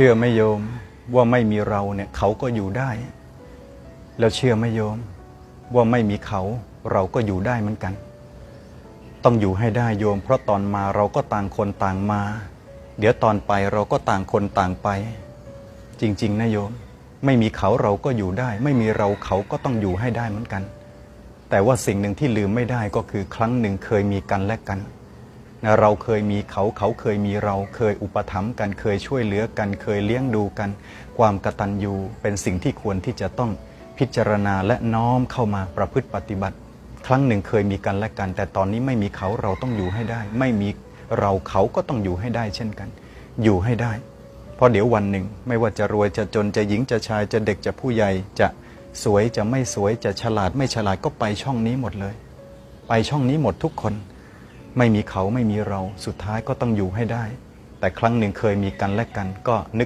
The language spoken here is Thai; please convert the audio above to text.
ชื่อไม่โยมว่าไม่มีเราเนี่ยเขาก็อยู่ได้ แล้วเชื่อไม่โยมว่าไม่มีเขาเราก็อยู่ได้เหมือนกัน ต้องอยู่ให้ได้โยม เพราะตอนมาเราก็ต่างคนต่างมา เดี๋ยวตอนไปเราก็ต่างคนต่างไป จริง ๆนะโยม ไม่มีเขาเราก็อยู่ได้ ไม่มีเราเขาก็ต้องอยู่ให้ได้เหมือนกัน แต่ว่าสิ่งหนึ่งที่ลืมไม่ได้ก็คือครั้งหนึ่งเคยมีกันและกัน เราเคยมีเขาเขาเคยมีเราเคยอุปถัมภ์กันเคยช่วยเหลือกันเคยเลี้ยงดูกัน ความกตัญญูเป็นสิ่งที่ควรที่จะต้องพิจารณาและน้อมเข้ามาประพฤติปฏิบัติ ครั้งหนึ่งเคยมีกันและกัน แต่ตอนนี้ไม่มีเขาเราต้องอยู่ให้ได้ ไม่มีเราเขาก็ต้องอยู่ให้ได้เช่นกัน อยู่ให้ได้เพราะเดี๋ยววันหนึ่งไม่ว่าจะรวยจะจนจะหญิงจะชายจะเด็กจะผู้ใหญ่จะสวยจะไม่สวยจะฉลาดไม่ฉลาดก็ไปช่องนี้หมดเลย ไปช่องนี้หมดทุกคน ไม่มีเขาไม่มีเราสุดท้ายก็ต้องอยู่ให้ได้แต่ครั้งหนึ่งเคยมีกันและกันก็นึก